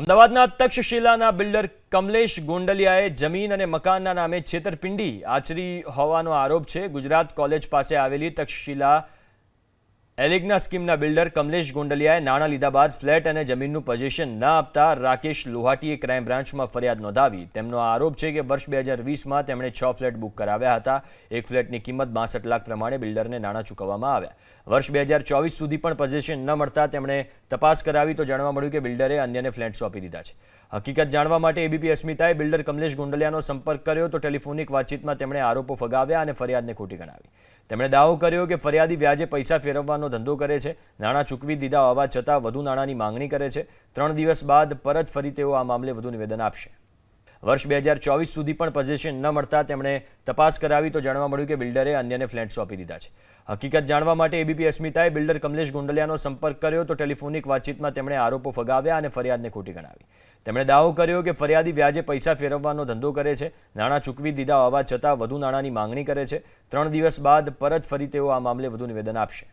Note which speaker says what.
Speaker 1: અમદાવાદના તક્ષશિલાના બિલ્ડર કમલેશ ગોંડલિયાએ જમીન અને મકાનના નામે છેતરપિંડી આચરી હોવાનો આરોપ છે. ગુજરાત કોલેજ પાસે આવેલી તક્ષશિલા એલિગ્ના સ્કીમના બિલ્ડર કમલેશ ગોંડલિયાએ નાણાં લીધા બાદ ફ્લેટ અને જમીનનું પોઝિશન ન આપતા રાકેશ લોહાટીએ ક્રાઇમ બ્રાન્ચમાં ફરિયાદ નોંધાવી. તેમનો આરોપ છે કે વર્ષ બે હજાર વીસમાં તેમણે છ ફ્લેટ બુક કરાવ્યા હતા. એક ફ્લેટની કિંમત બાસઠ લાખ પ્રમાણે બિલ્ડરને નાણાં ચૂકવવામાં આવ્યા. વર્ષ બે હજાર ચોવીસ સુધી પણ પોઝિશન ન મળતા તેમણે તપાસ કરાવી તો જાણવા મળ્યું કે બિલ્ડરે અન્યને ફ્લેટ સોંપી દીધા છે. હકીકત જાણવા માટે એબીપી અસ્મિતાએ બિલ્ડર કમલેશ ગોંડલિયાનો સંપર્ક કર્યો તો ટેલિફોનિક વાતચીતમાં તેમણે આરોપો ફગાવ્યા અને ફરિયાદને ખોટી ગણાવી. તેમણે દાવો કર્યો કે ફરિયાદી વ્યાજે પૈસા ફેરવવાનો ધંધો કરે છે. નાણાં ચૂકવી દીધા હોવા છતાં વધુ નાણાંની માંગણી કરે છે. ત્રણ દિવસ બાદ પરત ફરી તેઓ આ મામલે વધુ નિવેદન આપશે. વર્ષ બે હજાર ચોવીસ સુધી પણ પોઝેશન ન મળતા તેમણે તપાસ કરાવી તો જાણવા મળ્યું કે બિલ્ડરે અન્યને ફ્લેટ સોંપી દીધા છે. હકીકત જાણવા માટે એબીપી અસ્મિતાએ બિલ્ડર કમલેશ ગોંડલિયાનો સંપર્ક કર્યો તો ટેલિફોનિક વાતચીતમાં તેમણે આરોપો ફગાવ્યા અને ફરિયાદને ખોટી ગણાવી. તેમણે દાવો કર્યો કે ફરિયાદી વ્યાજે પૈસા ફેરવવાનો ધંધો કરે છે. નાણાં ચૂકવી દીધા હોવા છતાં વધુ નાણાંની માંગણી કરે છે. ત્રણ દિવસ બાદ પરત ફરી તેઓ આ મામલે વધુ નિવેદન આપશે.